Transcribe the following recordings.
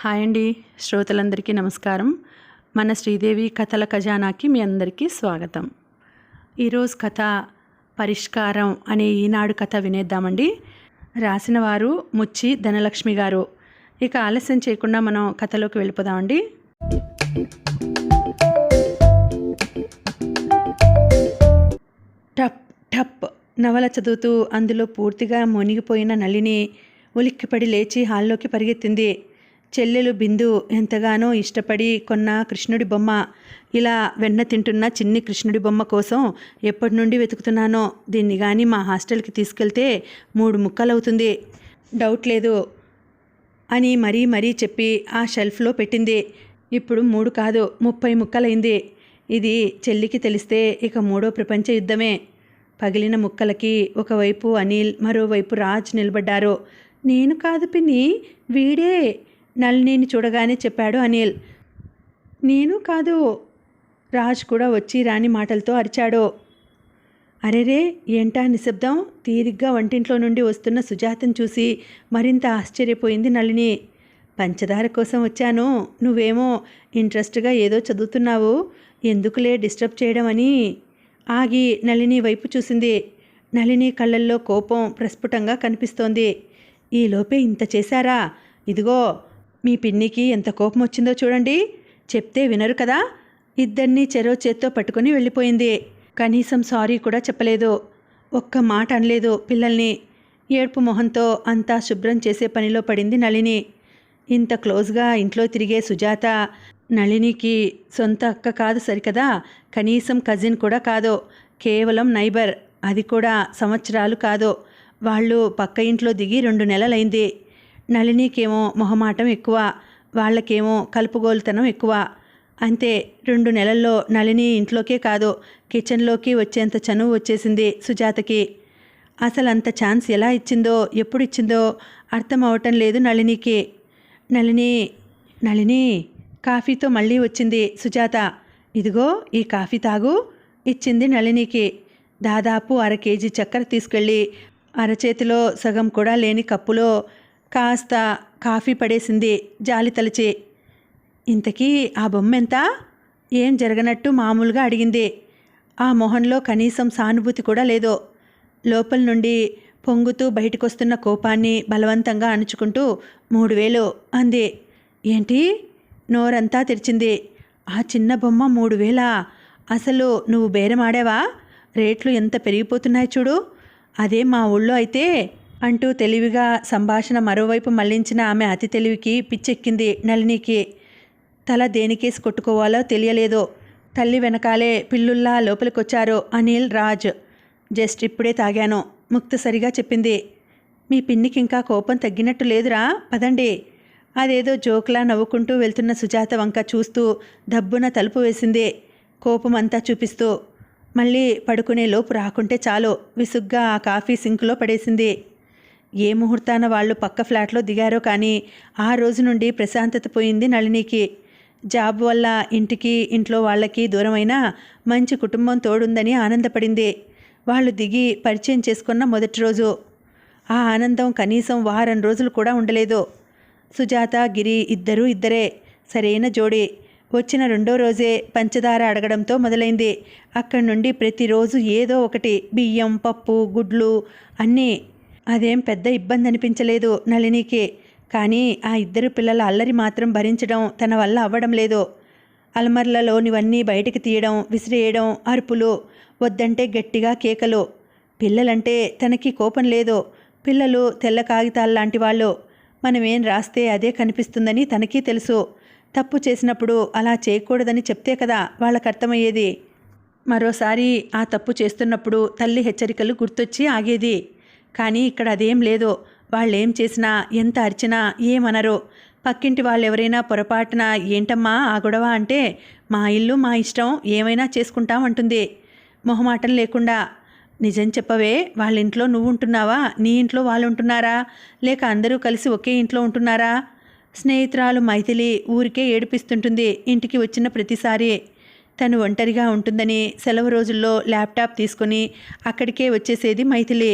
Hi అండి. శ్రోతలందరికీ నమస్కారం. మన శ్రీదేవి కథల ఖజానాకి మీ అందరికీ స్వాగతం. ఈరోజు కథ పరిష్కారం అనే ఈనాడు కథ వినేద్దామండి. రాసిన వారు ముచ్చి ధనలక్ష్మి గారు. ఇక ఆలస్యం చేయకుండా మనం కథలోకి వెళ్ళిపోదామండి. టప్ టప్ నవల చదువుతూ అందులో పూర్తిగా మునిగిపోయిన నలిని ఉలిక్కిపడి లేచి హాల్లోకి పరిగెత్తింది. చెల్లెలు బిందు ఎంతగానో ఇష్టపడి కొన్న కృష్ణుడి బొమ్మ. ఇలా వెన్న తింటున్న చిన్ని కృష్ణుడి బొమ్మ కోసం ఎప్పటి నుండి వెతుకుతున్నానో దీన్ని కానీ మా హాస్టల్కి తీసుకెళ్తే మూడు ముక్కలవుతుంది. డౌట్ లేదు అని మరీ మరీ చెప్పి ఆ షెల్ఫ్లో పెట్టింది. ఇప్పుడు మూడు కాదు ముప్పై ముక్కలైంది. ఇది చెల్లికి తెలిస్తే ఇక మూడో ప్రపంచ యుద్ధమే. పగిలిన ముక్కలకి ఒకవైపు అనిల్ మరోవైపు రాజ్ నిలబడ్డారు. నేను కాదు పిన్ని వీడే. నళినిని చూడగానే చెప్పాడు అనిల్. నేను కాదు రాజ్ కూడా వచ్చి రాని మాటలతో అరిచాడు. అరెరే ఏంటా నిశ్శబ్దం? తీరిగ్గా వంటింట్లో నుండి వస్తున్న సుజాతను చూసి మరింత ఆశ్చర్యపోయింది నళిని. పంచదార కోసం వచ్చాను. నువ్వేమో ఇంట్రెస్ట్గా ఏదో చదువుతున్నావు. ఎందుకులే డిస్టర్బ్ చేయడం అని. ఆగి నళిని వైపు చూసింది. నళిని కళ్ళల్లో కోపం ప్రస్ఫుటంగా కనిపిస్తోంది. ఈలోపే ఇంత చేశారా? ఇదిగో మీ పిన్నికి ఎంత కోపం వచ్చిందో చూడండి. చెప్తే వినరు కదా. ఇద్దరినీ చెరో చేత్తో పట్టుకొని వెళ్ళిపోయింది. కనీసం సారీ కూడా చెప్పలేదు. ఒక్క మాట అనలేదు పిల్లల్ని. ఏడ్పు మొహంతో అంతా శుభ్రం చేసే పనిలో పడింది నళిని. ఇంత క్లోజ్గా ఇంట్లో తిరిగే సుజాత నళినికి సొంత అక్క కాదు సరికదా? కనీసం కజిన్ కూడా కాదు. కేవలం నైబర్. అది కూడా సంవత్సరాలు కాదు. వాళ్ళు పక్క ఇంట్లో దిగి రెండు నెలలైంది. నళినికేమో మొహమాటం ఎక్కువ వాళ్ళకేమో కలుపుగోలుతనం ఎక్కువ. అంతే రెండు నెలల్లో నళిని ఇంట్లోకే కాదు కిచెన్లోకి వచ్చేంత చనువు వచ్చేసింది సుజాతకి. అసలు అంత ఛాన్స్ ఎలా ఇచ్చిందో ఎప్పుడు ఇచ్చిందో అర్థం అవటం లేదు నళినికి. నళిని నళిని కాఫీతో మళ్ళీ వచ్చింది సుజాత. ఇదిగో ఈ కాఫీ తాగు ఇచ్చింది నళినికి. దాదాపు అర కేజీ చక్కెర తీసుకెళ్ళి అరచేతిలో సగం కూడా లేని కప్పులో కాస్త కాఫీ పడేసింది జాలి తలిచి. ఇంతకీ ఆ బొమ్మ ఎంత ఏం జరగనట్టు మామూలుగా అడిగింది. ఆ మొహంలో కనీసం సానుభూతి కూడా లేదు. లోపల నుండి పొంగుతూ బయటకొస్తున్న కోపాన్ని బలవంతంగా అణుచుకుంటూ మూడు వేలు అంది. ఏంటి? నోరంతా తెరిచింది. ఆ చిన్న బొమ్మ మూడు వేలా అసలు నువ్వు బేరమాడావా రేట్లు ఎంత పెరిగిపోతున్నాయి చూడు. అదే మా ఊళ్ళో అయితే అంటూ తెలివిగా సంభాషణ మరోవైపు మళ్ళించిన ఆమె అతి తెలివికి పిచ్చెక్కింది నళినికి. తల దేనికేసి కొట్టుకోవాలో తెలియలేదు తల్లి వెనకాలే పిల్లుల్లా లోపలికొచ్చారు అనిల్ రాజ్. జస్ట్ ఇప్పుడే తాగాను ముక్తసరిగా చెప్పింది. మీ పిన్నికి ఇంకా కోపం తగ్గినట్టు లేదురా పదండి. అదేదో జోక్లా నవ్వుకుంటూ వెళ్తున్న సుజాత వంక చూస్తూ దబ్బున తలుపు వేసింది కోపం అంతా చూపిస్తూ. మళ్ళీ పడుకునే లోపు రాకుంటే చాలు విసుగ్గా ఆ కాఫీ సింకులో పడేసింది. ఏ ముహూర్తాన వాళ్ళు పక్క ఫ్లాట్లో దిగారో కానీ ఆ రోజు నుండి ప్రశాంతత పోయింది నళినికి. జాబ్ వల్ల ఇంటికి ఇంట్లో వాళ్ళకి దూరమైన మంచి కుటుంబం తోడుందని ఆనందపడింది. వాళ్ళు దిగి పరిచయం చేసుకున్న మొదటి రోజు. ఆ ఆనందం కనీసం వారం రోజులు కూడా ఉండలేదు. సుజాత గిరి ఇద్దరూ ఇద్దరే. సరైన జోడి. వచ్చిన రెండో రోజే పంచదార అడగడంతో మొదలైంది. అక్కడి నుండి ప్రతిరోజు ఏదో ఒకటి బియ్యం పప్పు గుడ్లు అన్నీ అదేం పెద్ద ఇబ్బంది అనిపించలేదు నళినికి. కానీ ఆ ఇద్దరు పిల్లల అల్లరి మాత్రం భరించడం తన వల్ల అవ్వడం లేదు. అలమర్లలోనివన్నీ బయటికి తీయడం విసిరేయడం అరుపులు వద్దంటే గట్టిగా కేకలు. పిల్లలంటే తనకి కోపం లేదు. పిల్లలు తెల్ల కాగితాల్లాంటి వాళ్ళు. మనమేం రాస్తే అదే కనిపిస్తుందని తనకీ తెలుసు. తప్పు చేసినప్పుడు అలా చేయకూడదని చెప్తే కదా వాళ్ళకి అర్థమయ్యేది. మరోసారి ఆ తప్పు చేస్తున్నప్పుడు తల్లి హెచ్చరికలు గుర్తొచ్చి ఆగేది. కానీ ఇక్కడ అదేం లేదు. వాళ్ళేం చేసినా ఎంత అరిచినా ఏమనరు. పక్కింటి వాళ్ళు ఎవరైనా పొరపాటున ఏంటమ్మా ఆ గొడవ అంటే మా ఇల్లు మా ఇష్టం ఏమైనా చేసుకుంటాం అంటుంది. మొహమాటం లేకుండా నిజం చెప్పవే వాళ్ళ ఇంట్లో నువ్వు ఉంటున్నావా నీ ఇంట్లో వాళ్ళు ఉంటున్నారా లేక అందరూ కలిసి ఒకే ఇంట్లో ఉంటున్నారా? స్నేహితురాలు మైథిలి ఊరికే ఏడిపిస్తుంటుంది ఇంటికి వచ్చిన ప్రతిసారి. తను ఒంటరిగా ఉంటుందని సెలవు రోజుల్లో ల్యాప్టాప్ తీసుకుని అక్కడికే వచ్చేసేది మైథిలి.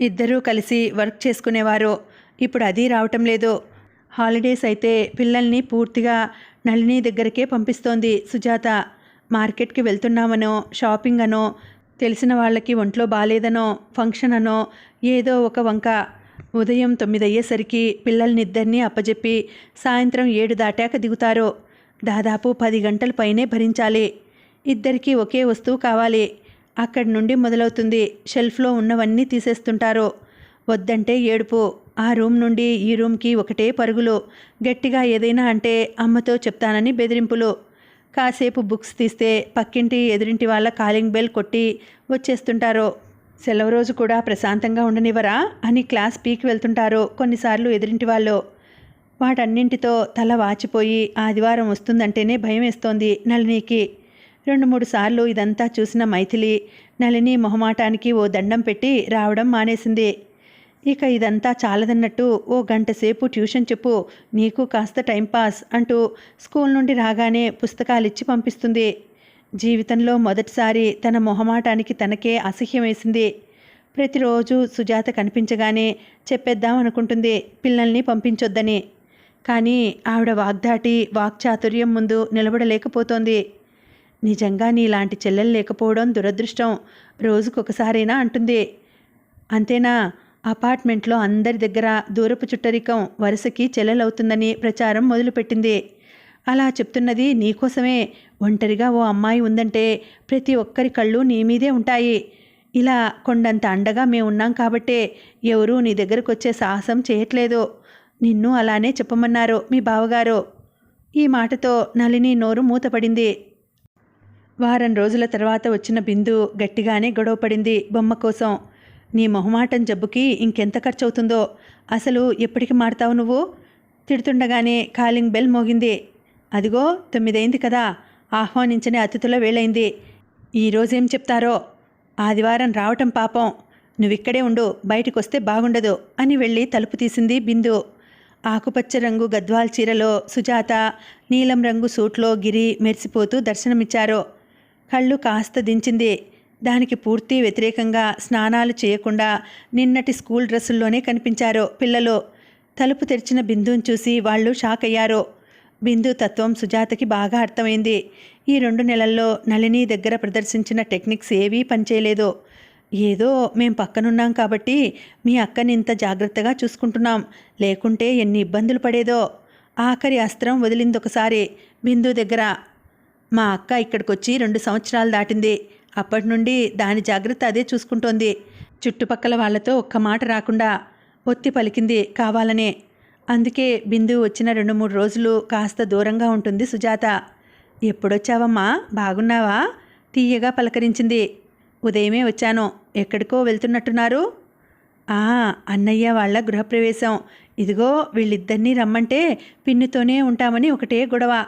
ఇద్దరూ కలిసి వర్క్ చేసుకునేవారు. ఇప్పుడు అది రావటం లేదు. హాలిడేస్ అయితే పిల్లల్ని పూర్తిగా నళిని దగ్గరికే పంపిస్తోంది సుజాత. మార్కెట్కి వెళ్తున్నామనో షాపింగ్ అనో తెలిసిన వాళ్ళకి ఒంట్లో బాలేదనో ఫంక్షన్ అనో ఏదో ఒక వంక. ఉదయం తొమ్మిది అయ్యేసరికి పిల్లల్నిద్దరినీ అప్పజెప్పి సాయంత్రం ఏడు దాటాక దిగుతారు. దాదాపు పది గంటల పైనే భరించాలి. ఇద్దరికీ ఒకే వస్తువు కావాలి. అక్కడి నుండి మొదలవుతుంది. షెల్ఫ్లో ఉన్నవన్నీ తీసేస్తుంటారు. వద్దంటే ఏడుపు. ఆ రూమ్ నుండి ఈ రూమ్కి ఒకటే పరుగులు. గట్టిగా ఏదైనా అంటే అమ్మతో చెప్తానని బెదిరింపులు. కాసేపు బుక్స్ తీస్తే పక్కింటి ఎదురింటి వాళ్ళ కాలింగ్ బెల్ కొట్టి వచ్చేస్తుంటారు. సెలవు రోజు కూడా ప్రశాంతంగా ఉండనివ్వరా అని క్లాస్ పీకి వెళ్తుంటారు కొన్నిసార్లు ఎదురింటి వాళ్ళు. వాటన్నింటితో తల వాచిపోయి ఆదివారం వస్తుందంటేనే భయం వేస్తోంది నళినికి. రెండు మూడు సార్లు ఇదంతా చూసిన మైథిలి నళిని మొహమాటానికి ఓ దండం పెట్టి రావడం మానేసింది. ఇక ఇదంతా చాలదన్నట్టు ఓ గంట సేపు ట్యూషన్ చెప్పు నీకు కాస్త టైంపాస్ అంటూ స్కూల్ నుండి రాగానే పుస్తకాలిచ్చి పంపిస్తుంది. జీవితంలో మొదటిసారి తన మొహమాటానికి తనకే అసహ్యం వేసింది ప్రతిరోజు సుజాత కనిపించగానే చెప్పేద్దాం అనుకుంటుంది పిల్లల్ని పంపించొద్దని. కానీ ఆవిడ వాగ్దాటి వాక్చాతుర్యం ముందు నిలబడలేకపోతోంది. నిజంగా నీలాంటి చెల్లెలు లేకపోవడం దురదృష్టం. రోజుకొకసారైనా అంటుంది. అంతేనా? అపార్ట్మెంట్లో అందరి దగ్గర దూరపు చుట్టరికం వరుసకి చెల్లెలవుతుందని ప్రచారం మొదలుపెట్టింది. అలా చెప్తున్నది నీకోసమే. ఒంటరిగా ఓ అమ్మాయి ఉందంటే ప్రతి ఒక్కరి కళ్ళు నీ మీదే ఉంటాయి. ఇలా కొండంత అండగా మేము ఉన్నాం కాబట్టే ఎవరూ నీ దగ్గరకు వచ్చే సాహసం చేయట్లేదు. నిన్ను అలానే చెప్పమన్నారు మీ బావగారు. ఈ మాటతో నలిని నోరు మూతపడింది. వారం రోజుల తర్వాత వచ్చిన బిందు గట్టిగానే గొడవపడింది బొమ్మ కోసం. నీ మొహమాటం జబ్బుకి ఇంకెంత ఖర్చు అవుతుందో అసలు ఎప్పటికి మారుతావు నువ్వు? తిడుతుండగానే కాలింగ్ బెల్ మోగింది. అదిగో తొమ్మిదైంది కదా. ఆహ్వానించని అతిథుల వేళైంది. ఈరోజేం చెప్తారో? ఆదివారం రావటం పాపం. నువ్విక్కడే ఉండు బయటకొస్తే బాగుండదు అని వెళ్ళి తలుపు తీసింది బిందు. ఆకుపచ్చ రంగు గద్వాల్ చీరలో సుజాత నీలం రంగు సూట్లో గిరి మెరిసిపోతూ దర్శనమిచ్చారు. కళ్ళు కాస్త దించింది. దానికి పూర్తి వ్యతిరేకంగా స్నానాలు చేయకుండా నిన్నటి స్కూల్ డ్రెస్సుల్లోనే కనిపించారు పిల్లలు. తలుపు తెరిచిన బిందుని చూసి వాళ్ళు షాక్ అయ్యారు. బిందు తత్వం సుజాతకి బాగా అర్థమైంది. ఈ రెండు నెలల్లో నళిని దగ్గర ప్రదర్శించిన టెక్నిక్స్ ఏవీ పనిచేయలేదు. ఏదో మేం పక్కనున్నాం కాబట్టి మీ అక్కని ఇంత జాగ్రత్తగా చూసుకుంటున్నాం. లేకుంటే ఎన్ని ఇబ్బందులు పడేదో. ఆఖరి అస్త్రం వదిలింది ఒకసారి బిందు దగ్గర మా అక్క ఇక్కడికి వచ్చి రెండు సంవత్సరాలు దాటింది. అప్పటి నుండి దాని జాగ్రత్త అదే చూసుకుంటోంది. చుట్టుపక్కల వాళ్ళతో ఒక్క మాట రాకుండా ఒత్తి పలికింది కావాలనే. అందుకే బిందు వచ్చిన రెండు మూడు రోజులు కాస్త దూరంగా ఉంటుంది సుజాత. ఎప్పుడొచ్చావమ్మా? బాగున్నావా? తీయగా పలకరించింది. ఉదయమే వచ్చాను. ఎక్కడికో వెళ్తున్నట్టున్నారు. ఆ అన్నయ్య వాళ్ళ గృహప్రవేశం. ఇదిగో వీళ్ళిద్దరినీ రమ్మంటే పిన్నుతోనే ఉంటామని ఒకటే గొడవ.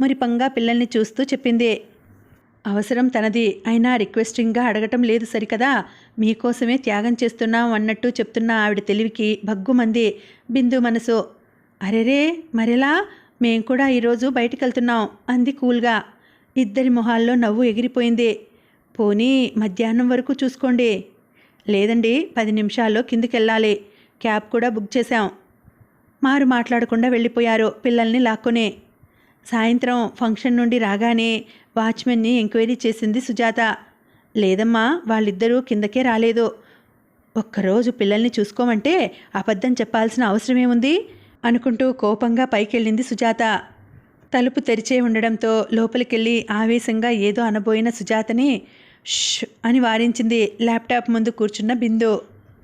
మురిపంగా పిల్లల్ని చూస్తూ చెప్పింది. అవసరం తనది. అయినా రిక్వెస్టింగ్గా అడగటం లేదు సరికదా? మీకోసమే త్యాగం చేస్తున్నాం అన్నట్టు చెప్తున్న ఆవిడ తెలివికి భగ్గుమంది బిందు మనసు. అరెరే! మరెలా? మేం కూడా ఈరోజు బయటికి వెళ్తున్నాం అంది కూల్గా. ఇద్దరి మొహాల్లో నవ్వు ఎగిరిపోయింది. పోనీ మధ్యాహ్నం వరకు చూసుకోండి. లేదండి పది నిమిషాల్లో కిందికెళ్ళాలి. క్యాబ్ కూడా బుక్ చేశాం. మారు మాట్లాడకుండా వెళ్ళిపోయారు పిల్లల్ని లాక్కునే. సాయంత్రం ఫంక్షన్ నుండి రాగానే వాచ్మెన్ని ఎంక్వైరీ చేసింది సుజాత. లేదమ్మా వాళ్ళిద్దరూ కిందకే రాలేదు. ఒక్కరోజు పిల్లల్ని చూసుకోమంటే అబద్ధం చెప్పాల్సిన అవసరమేముంది? అనుకుంటూ కోపంగా పైకెళ్ళింది సుజాత. తలుపు తెరిచే ఉండడంతో లోపలికెళ్ళి ఆవేశంగా ఏదో అనబోయిన సుజాతని ష్ అని వారించింది ల్యాప్టాప్ ముందు కూర్చున్న బిందు.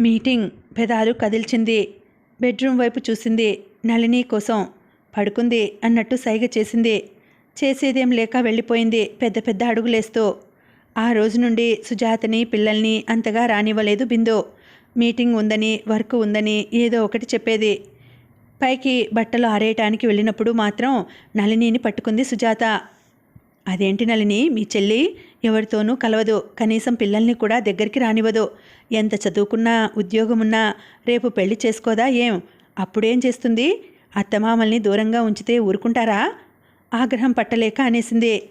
మీటింగ్ పెదాలు కదిల్చింది. బెడ్రూమ్ వైపు చూసింది నళిని కోసం. పడుకుంది అన్నట్టు సైగ చేసింది. చేసేదేం లేక వెళ్ళిపోయింది పెద్ద పెద్ద అడుగులేస్తూ. ఆ రోజు నుండి సుజాతని పిల్లల్ని అంతగా రానివ్వలేదు బిందు. మీటింగ్ ఉందని వర్క్ ఉందని ఏదో ఒకటి చెప్పేది. పైకి బట్టలు ఆరేయటానికి వెళ్ళినప్పుడు మాత్రం నళినిని పట్టుకుంది సుజాత. అదేంటి నళిని మీ చెల్లి ఎవరితోనూ కలవదు. కనీసం పిల్లల్ని కూడా దగ్గరికి రానివ్వదు. ఎంత చదువుకున్నా ఉద్యోగమున్నా రేపు పెళ్ళి చేసుకోదా ఏం? అప్పుడేం చేస్తుంది? అత్తమామల్ని దూరంగా ఉంచితే ఊరుకుంటారా? ఆగ్రహం పట్టలేక అనేసింది.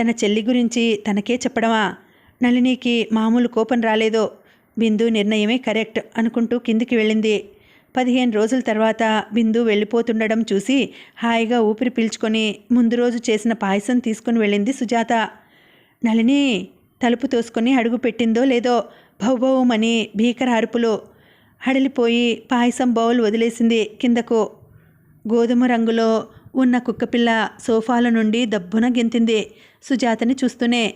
తన చెల్లి గురించి తనకే చెప్పడమా? నళినికి మామూలు కోపం రాలేదో? బిందు నిర్ణయమే కరెక్ట్ అనుకుంటూ కిందికి వెళ్ళింది. పదిహేను రోజుల తర్వాత బిందు వెళ్ళిపోతుండడం చూసి హాయిగా ఊపిరి పీల్చుకొని ముందు రోజు చేసిన పాయసం తీసుకుని వెళ్ళింది సుజాత. నళిని తలుపు తోసుకొని అడుగు పెట్టిందో లేదో భౌభౌమని భీకర అరుపులు. హడలిపోయి పాయసం బౌల్ వదిలేసింది కిందకు. గోధుమ రంగులో ఉన్న కుక్కపిల్ల సోఫాల నుండి దబ్బున గెంతింది. సుజాతని చూస్తూనే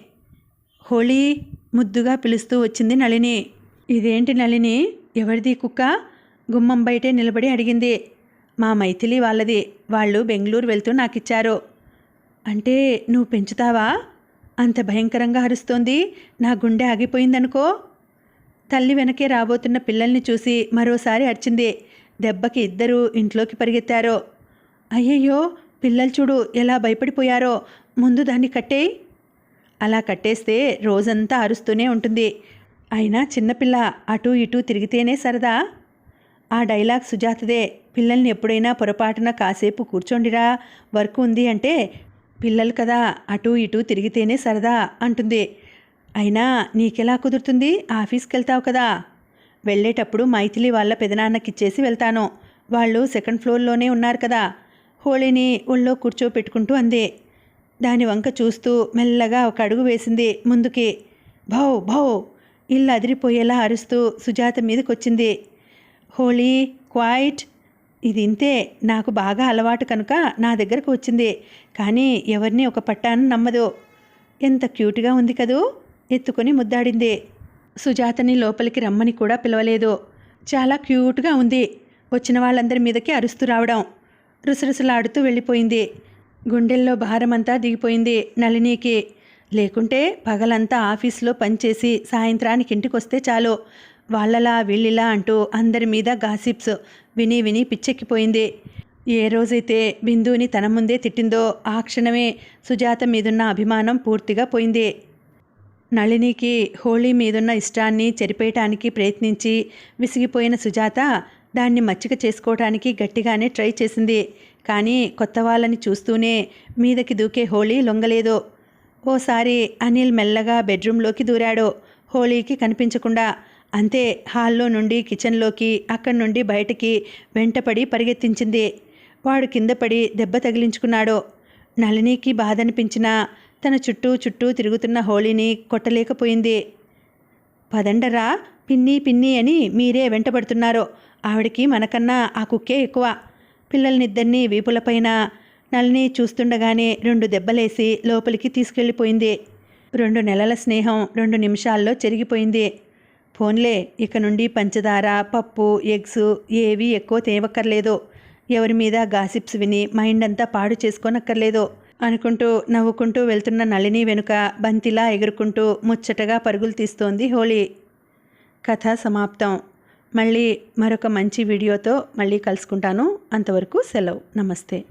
హోళీ ముద్దుగా పిలుస్తూ వచ్చింది నళిని. ఇదేంటి నళిని? ఎవరిది కుక్క? గుమ్మం బయటే నిలబడి అడిగింది. మా మైథిలి వాళ్ళది. వాళ్ళు బెంగళూరు వెళ్తూ నాకిచ్చారు. అంటే నువ్వు పెంచుతావా? అంత భయంకరంగా అరుస్తోంది. నా గుండె ఆగిపోయిందనుకో. తల్లి వెనకే రాబోతున్న పిల్లల్ని చూసి మరోసారి అరిచింది. దెబ్బకి ఇద్దరూ ఇంట్లోకి పరిగెత్తారో. అయ్యయ్యో పిల్లలు చూడు ఎలా భయపడిపోయారో. ముందు దాన్ని కట్టేయి. అలా కట్టేస్తే రోజంతా అరుస్తూనే ఉంటుంది. అయినా చిన్నపిల్ల అటూ ఇటూ తిరిగితేనే సరదా. ఆ డైలాగ్ సుజాతదే పిల్లల్ని ఎప్పుడైనా పొరపాటున కాసేపు కూర్చోండిరా వర్క్ ఉంది అంటే పిల్లలు కదా అటు ఇటు తిరిగితేనే సరదా అంటుంది. అయినా నీకెలా కుదురుతుంది? ఆఫీస్కి వెళ్తావు కదా. వెళ్ళేటప్పుడు మైథిలి వాళ్ళ పెదనాన్నకిచ్చేసి వెళ్తాను. వాళ్ళు సెకండ్ ఫ్లోర్లోనే ఉన్నారు కదా. హోళీని ఒళ్ళో కూర్చోపెట్టుకుంటూ అంది. దాని వంక చూస్తూ మెల్లగా ఒక అడుగు వేసింది ముందుకి. భౌ భౌ ఇల్లు అదిరిపోయేలా అరుస్తూ సుజాత మీదకొచ్చింది. హోళీ క్వైట్! ఇది ఇంతే నాకు బాగా అలవాటు కనుక నా దగ్గరకు వచ్చింది. కానీ ఎవరిని ఒక పట్టాను నమ్మదు. ఎంత క్యూట్గా ఉంది కదూ? ఎత్తుకొని ముద్దాడింది. సుజాతని లోపలికి రమ్మని కూడా పిలవలేదు. చాలా క్యూట్గా ఉంది. వచ్చిన వాళ్ళందరి మీదకి అరుస్తూ రావడం. రుసరుసలాడుతూ వెళ్ళిపోయింది. గుండెల్లో భారమంతా దిగిపోయింది నళినికి. లేకుంటే పగలంతా ఆఫీస్లో పనిచేసి సాయంత్రానికి ఇంటికి వస్తే చాలు. వాళ్ళలా వీళ్ళిలా అంటూ అందరి మీద గాసిప్స్ విని విని పిచ్చెక్కిపోయింది. ఏ రోజైతే బిందుని తన ముందే తిట్టిందో ఆ క్షణమే సుజాత మీదున్న అభిమానం పూర్తిగా పోయింది. నళినికి హోళీ మీదున్న ఇష్టాన్ని చెరిపేయటానికి ప్రయత్నించి విసిగిపోయిన సుజాత దాన్ని మచ్చిక చేసుకోవటానికి గట్టిగానే ట్రై చేసింది. కానీ కొత్త వాళ్ళని చూస్తూనే మీదకి దూకే హోళీ లొంగలేదు. ఓసారి అనిల్ మెల్లగా బెడ్రూమ్లోకి దూరాడు. హోళీకి కనిపించకుండా అంతే హాల్లో నుండి కిచెన్లోకి అక్కడి నుండి బయటికి వెంటపడి పరిగెత్తించింది. వాడు కింద పడి దెబ్బ తగిలించుకున్నాడు. నళినికి బాధ అనిపించినా తన చుట్టూ చుట్టూ తిరుగుతున్న హోళీని కొట్టలేకపోయింది. పదండరా పిన్ని పిన్ని అని మీరే వెంటబడుతున్నారు ఆవిడకి మనకన్నా ఆ కుక్కే ఎక్కువ. పిల్లల్నిద్దరినీ వీపులపైన నల్ని చూస్తుండగానే రెండు దెబ్బలేసి లోపలికి తీసుకెళ్ళిపోయింది. రెండు నెలల స్నేహం రెండు నిమిషాల్లో చెరిగిపోయింది. ఫోన్లే ఇక నుండి పంచదార పప్పు ఎగ్స్ ఏవి ఎక్కువ తేవక్కర్లేదు. ఎవరి మీద గాసిప్స్ విని మైండ్ అంతా పాడు చేసుకోనక్కర్లేదు. అనుకుంటూ నవ్వుకుంటూ వెళ్తున్న నళిని వెనుక బంతిలా ఎగురుకుంటూ ముచ్చటగా పరుగులు తీస్తోంది హోళీ. కథ సమాప్తం. మళ్ళీ మరొక మంచి వీడియోతో మళ్ళీ కలుసుకుంటాను. అంతవరకు సెలవు. నమస్తే.